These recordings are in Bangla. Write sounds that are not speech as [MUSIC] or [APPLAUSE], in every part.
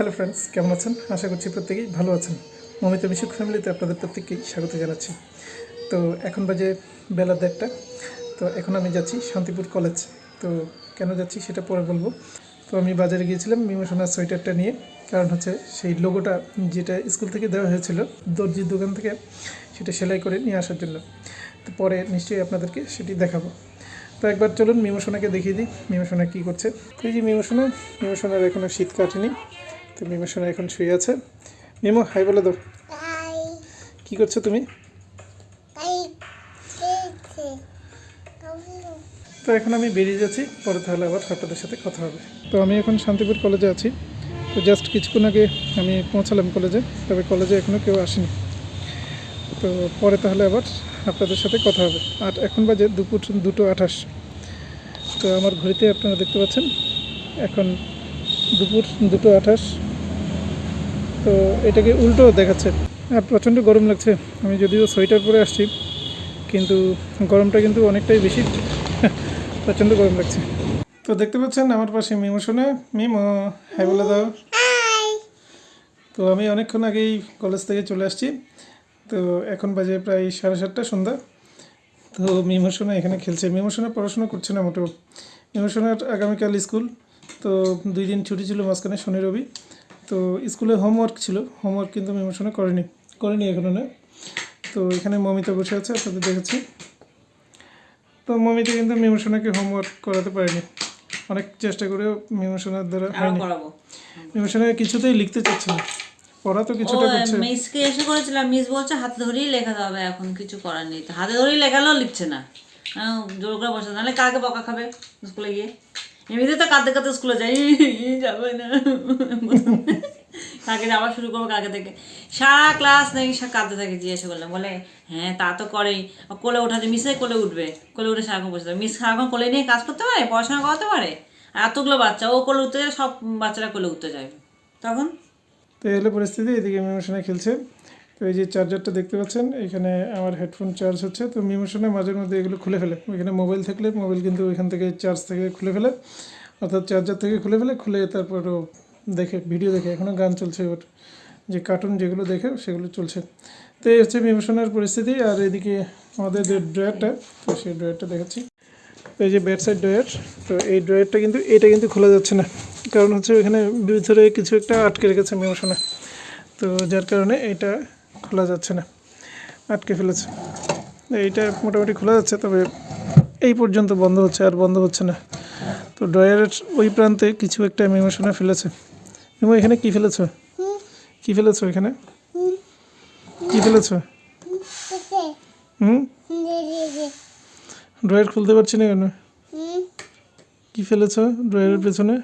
হ্যালো ফ্রেন্ডস কেমন আছেন? আশা করছি প্রত্যেকেই ভালো আছেন। মমিতা মিশুক ফ্যামিলিতে আপনাদের প্রত্যেককেই স্বাগত জানাচ্ছি। তো এখন বাজে বেলা দেড়টা। তো এখন আমি যাচ্ছি শান্তিপুর কলেজ তো কেন যাচ্ছি সেটা পরে বলব। তো আমি বাজারে গিয়েছিলাম মিমোশনার সোয়েটারটা নিয়ে। কারণ হচ্ছে সেই লোগোটা যেটা স্কুল থেকে দেওয়া হয়েছিল, দর্জির দোকান থেকে, সেটা সেলাই করে নিয়ে আসার জন্য। তো পরে নিশ্চয়ই আপনাদেরকে সেটি দেখাবো। তো একবার চলুন মিমোশোনাকে দেখিয়ে দিই। মিমোশোনা কী করছে? তো এই যে মিমোশোনা মিমোশোনার এখনও শীত কাটেনি। তো মিমোশোনা এখন শুয়ে আছে। মিমো হাই বলে দাও। কী করছ তুমি? তো এখন আমি বেরিয়ে যাচ্ছি পরে তাহলে আবার আপনাদের সাথে কথা হবে। তো আমি এখন শান্তিপুর কলেজে আছি। তো জাস্ট কিছুক্ষণ আগে আমি পৌঁছালাম কলেজে তবে কলেজে এখনও কেউ আসেনি। তো পরে তাহলে আবার আপনাদের সাথে কথা হবে। আর এখন বাজে দুপুর দুটো আঠাশ। তো আমার ঘড়িতে আপনারা দেখতে পাচ্ছেন এখন দুপুর দুটো আঠাশ। তো এটাকে উল্টো দেখাচ্ছে। আর প্রচণ্ড গরম লাগছে। আমি যদিও সোয়েটার পরে আসছি কিন্তু গরমটা কিন্তু অনেকটাই বেশি। [LAUGHS] প্রচণ্ড গরম লাগছে। তো দেখতে পাচ্ছেন আমার পাশে মিমো শোনা মিমো হাই বলে দাও। তো আমি অনেকক্ষণ আগেই কলেজ থেকে চলে আসছি। তো এখন বাজে প্রায় সাড়ে সাতটা সন্ধ্যা। তো মিমো সোনা এখানে খেলছে। মিমো সোনা পড়াশোনা করছে না মোটেও। মিমো সোনার আগামীকাল স্কুল। তো দুই দিন ছুটি ছিল মাঝখানে শনি রবি। তো স্কুলে হোমওয়ার্ক ছিল। হোমওয়ার্ক কিন্তু মিমো সোনা করেনি। করেনি এখনও না। তো এখানে মমিতা বসে আছে আপনাদের দেখাচ্ছি তো মমিতা কিন্তু মিমো সোনাকে হোমওয়ার্ক করাতে পারেনি। অনেক চেষ্টা করেও মিমো সোনার দ্বারা আরও হয়নি। করাবো। মিমো কিছুতেই লিখতে চাচ্ছে না। পড়া তো কিছুটা করছে। মিসকে এসে করেছিলাম। মিস বলছে হাতে ধরেই লেখা হবে এখন কিছু করার নেই। তো হাতে ধরেই লেখালেও লিখছে না। জোর করে বসে নাহলে কাকে বকা খাবে স্কুলে গিয়ে? এমনিতে তো কাঁদতে কাঁদতে স্কুলে যাই। যাবে না। কাকে আবার শুরু করব কাকে থেকে সারা ক্লাস নাকি সা- কাঁদতে থাকে, জিজ্ঞাসা করলাম। বলে হ্যাঁ তা তো করেই। কোলে ওঠাতে মিসে কোলে উঠবে। কোলে উঠে সারাক্ষণ বসে মিস সারাক্ষণ কোলে নিয়ে কাজ করতে পারে? পড়াশোনা করাতে পারে? আর এতগুলো বাচ্চা, ও কোলে উঠতে যায় সব বাচ্চারা কোলে উঠতে যাবে। তখন? তো এই হলো পরিস্থিতি, এদিকে মিমোশনে খেলছে। তো এই যে চার্জারটা দেখতে পাচ্ছেন, এখানে আমার হেডফোন চার্জ হচ্ছে। তো মিমোশনে মাঝের মধ্যে এগুলো খুলে ফেলে। ওইখানে মোবাইল থাকলে মোবাইল কিন্তু ওইখান থেকে চার্জ থেকে খুলে ফেলে। অর্থাৎ চার্জার থেকে খুলে ফেলে, খুলে তারপর ও দেখে ভিডিও দেখে। এখনও গান চলছে ওর। যে কার্টুন যেগুলো দেখে, সেগুলো চলছে। তো এই হচ্ছে মিমোশনের পরিস্থিতি। আর এদিকে আমাদের যে ড্রয়ারটা, তো সেই ড্রয়ারটা দেখাচ্ছি। তো এই যে ব্যাক সাইড ড্রয়ার, তো এই ড্রয়ারটা কিন্তু, এটা কিন্তু খোলা যাচ্ছে না। কারণ হচ্ছে ওইখানে ভিতরে কিছু একটা আটকে রেখেছে মিমোশনে তো যার কারণে এটা খোলা যাচ্ছে না, আটকে ফেলেছে। এইটা মোটামুটি খোলা যাচ্ছে, তবে এই পর্যন্ত বন্ধ হচ্ছে আর বন্ধ হচ্ছে না। তো ড্রয়ারের ওই প্রান্তে কিছু একটা মিমোশনে ফেলেছে। মিমো এখানে কি ফেলেছো? কি ফেলেছো এখানে? কি ফেলেছো? হুম? ড্রয়ার খুলতে পারছি না কেন? কি ফেলেছো ড্রয়ারের পেছনে?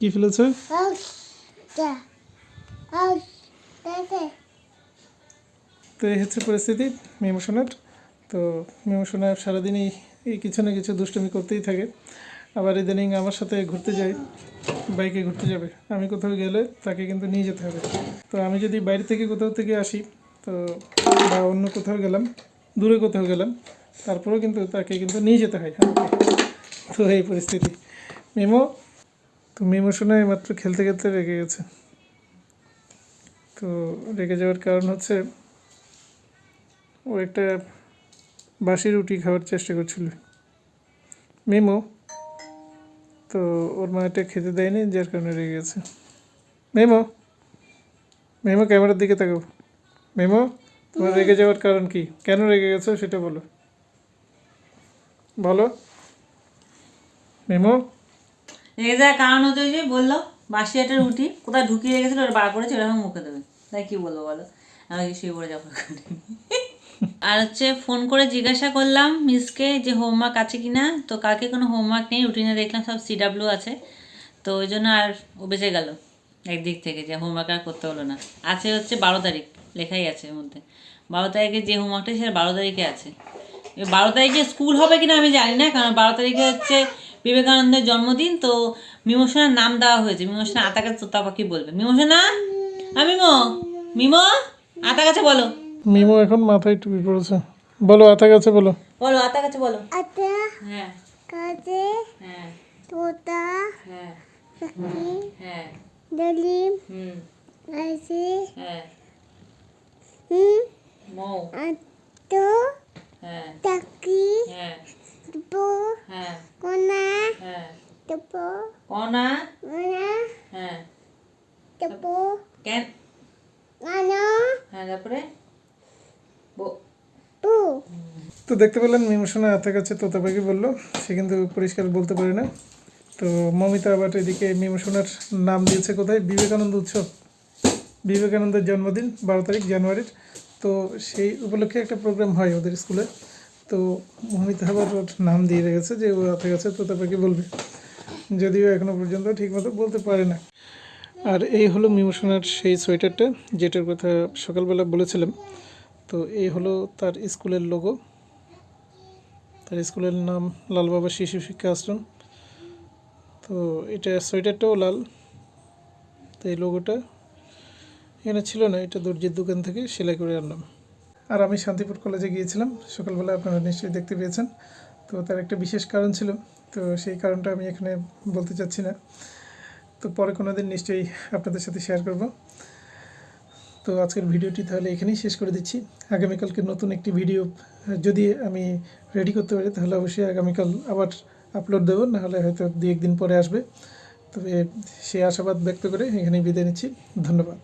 কি ফেলেছো? তো এই হচ্ছে পরিস্থিতি মিমোশনের তো মিমোশনা সারাদিনই এই কিছু না কিছু দুষ্টুমি করতেই থাকে। আবার ইদানিং আমার সাথে ঘুরতে যাই বাইকে ঘুরতে যাবে। আমি কোথাও গেলে তাকে কিন্তু নিয়ে যেতে হবে। তো আমি যদি বাইরে থেকে কোথাও থেকে আসি তো বা অন্য কোথাও গেলাম দূরে কোথাও গেলাম তারপরেও কিন্তু তাকে কিন্তু নিয়ে যেতে হয়। তো এই পরিস্থিতি। মিমো? তো মিমো শোনায় মাত্র খেলতে খেলতে রেগে গেছে। তো রেগে যাওয়ার কারণ হচ্ছে ও একটা বাসি রুটি খাওয়ার চেষ্টা করছিল। মেমো? তো ওর মা এটা খেতে দেয়নি যার কারণে রেগে গেছে। মেমো? মেমো ক্যামেরার দিকে তাকাও। মেমো তোমার রেগে যাওয়ার কারণ কি? কেন রেগে গেছো সেটা বলো। বলো। মেমো? রেগে যাওয়ার কারণ হচ্ছে ওই যে বলল, বাসি একটা রুটি, কোথায় ঢুকিয়ে রেখেছিল, ওটা বার করেছে ওরকম মুখে দেবে। তাই কী বলব বলো? আমি শুয়ে পড়ে যাব আর হচ্ছে ফোন করে জিজ্ঞাসা করলাম, মিসকে, যে হোমওয়ার্ক আছে কি না তো কালকে কোনো হোমওয়ার্ক নেই রুটিনে দেখলাম সব সিডাব্লিউ আছে। তো ওই জন্য আর ও বেঁচে গেল, একদিক থেকে, যে হোমওয়ার্ক আর করতে হলো না। আছে হচ্ছে বারো তারিখ, লেখাই আছে এর মধ্যে। বারো তারিখে যে হোমওয়ার্কটা সেটা বারো তারিখে আছে। এবার বারো তারিখে স্কুল হবে কিনা আমি জানি না, কারণ বারো তারিখে হচ্ছে বিবেকানন্দের জন্মদিন তো মিমোশনার নাম দেওয়া হয়েছে। মিমোশনা আতাকে তোতা পাখি বলবে। মিমোশনা হ্যাঁ মিমো? মিমো? আতা কাছে বলো। মিমো এখন মাথায় টুপি পড়েছে বলো আতা গেছে বলো। বলো আতা কাছে বলো। আটা হ্যাঁ। কাজে হ্যাঁ তোতা হ্যাঁ। পাখি হ্যাঁ। ডালিম হুম। আছে হ্যাঁ। হুম। মৌ। হ্যাঁ। টাকি হ্যাঁ। হ্যাঁ। কোনা হ্যাঁ। কনা কোনা হ্যাঁ। কেন আনো হ্যাঁ তারপরে? বো- তো দেখতে পেলেন মিমোশনের হাতে কাছে তোতা পাখি বলল। সে কিন্তু পরিষ্কার বলতে পারে না। তো মমিতা আবার এদিকে মিমোশনের নাম দিয়েছে কোথায়? বিবেকানন্দ উৎসব। বিবেকানন্দের জন্মদিন বারো তারিখ জানুয়ারির। তো সেই উপলক্ষে একটা প্রোগ্রাম হয় ওদের স্কুলে। তো মমিতা আবার ওর নাম দিয়ে রেখেছে যে ও হাতে কাছে তোতা পাখি বলবে। যদিও এখনও পর্যন্ত ঠিকমতো বলতে পারে না। আর এই হলো মিমোশনের সেই সোয়েটারটা, যেটার কথা সকালবেলা বলেছিলাম। তো এই হলো তার স্কুলের লোগো তার স্কুলের নাম লাল বাবা শিশু শিক্ষা আশ্রম। তো এটা সোয়েটারটাও লাল। তো এই লোগোটা এখানে ছিল না, এটা দর্জির দোকান থেকে সেলাই করে আনলাম। আর আমি শান্তিপুর কলেজে গিয়েছিলাম। সকালবেলা আপনারা নিশ্চয়ই দেখতে পেয়েছেন। তো তার একটা বিশেষ কারণ ছিল। তো সেই কারণটা আমি এখানে বলতে চাচ্ছি না। তো পরে কোনো দিন নিশ্চয়ই আপনাদের সাথে শেয়ার করব। তো আজকের ভিডিওটি তাহলে এখানেই শেষ করে দিচ্ছি। আগামীকালকে নতুন একটি ভিডিও, যদি আমি রেডি করতে পারি, তাহলে অবশ্যই আগামীকাল আবার আপলোড দেবো। নাহলে হয়তো দু একদিন পরে আসবে। তবে সেই আশাবাদ ব্যক্ত করে এখানেই বিদায় নিচ্ছি। ধন্যবাদ।